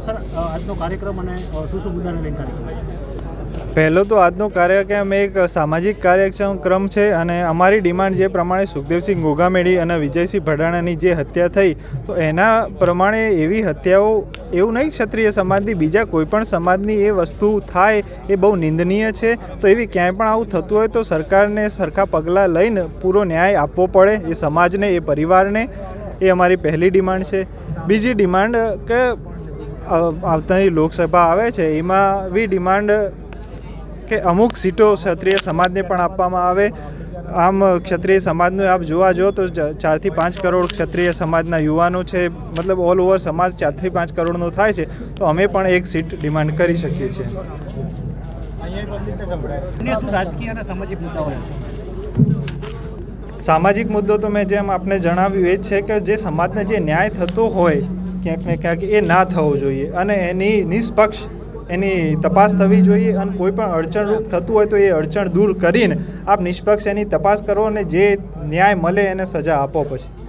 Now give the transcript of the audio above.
Sir આજનો કાર્યક્રમ અને શું શું મુદ્દાને લઈને કાર્યક્રમ પહેલો તો આજનો કાર્યક્રમ એક સામાજિક કાર્યક્રમ છે અને અમારી ડિમાન્ડ જે પ્રમાણે સુખદેવસિંહ ગોગામેડી અને વિજયસિંહ ભડાણાની જે હત્યા થઈ, તો એના પ્રમાણે એવી હત્યાઓ, એવું નહીં ક્ષત્રિય સમાજની, બીજા કોઈપણ સમાજની એ વસ્તુ થાય એ બહુ નિંદનીય છે. તો એવી ક્યાંય પણ આવું થતું હોય તો સરકારને સરખા પગલાં લઈને પૂરો ન્યાય આપવો પડે એ સમાજને, એ પરિવારને. એ અમારી પહેલી ડિમાન્ડ છે. બીજી ડિમાન્ડ કે આવનારી લોકસભા આવે છે, એમાં વી ડિમાન્ડ કે અમુક સીટો ક્ષત્રિય સમાજને પણ આપવામાં આવે. આમ ક્ષત્રિય સમાજનું આપ જોવા જો તો ચારથી પાંચ કરોડ ક્ષત્રિય સમાજના યુવાનો છે, મતલબ ઓલ ઓવર સમાજ ચારથી પાંચ કરોડનો થાય છે, તો અમે પણ એક સીટ ડિમાન્ડ કરી શકીએ છીએ. સામાજિક મુદ્દો તો મેં જેમ આપને જણાવ્યું, એ જ છે કે જે સમાજને જે ન્યાય થતો હોય ક્યાંક ને ક્યાંક એ ના થવો જોઈએ અને એની નિષ્પક્ષ એની તપાસ થવી જોઈએ અને કોઈ પણ અડચણરૂપ થતું હોય તો એ અડચણ દૂર કરીને આપ નિષ્પક્ષ એની તપાસ કરો અને જે ન્યાય મળે એને સજા આપો પછી.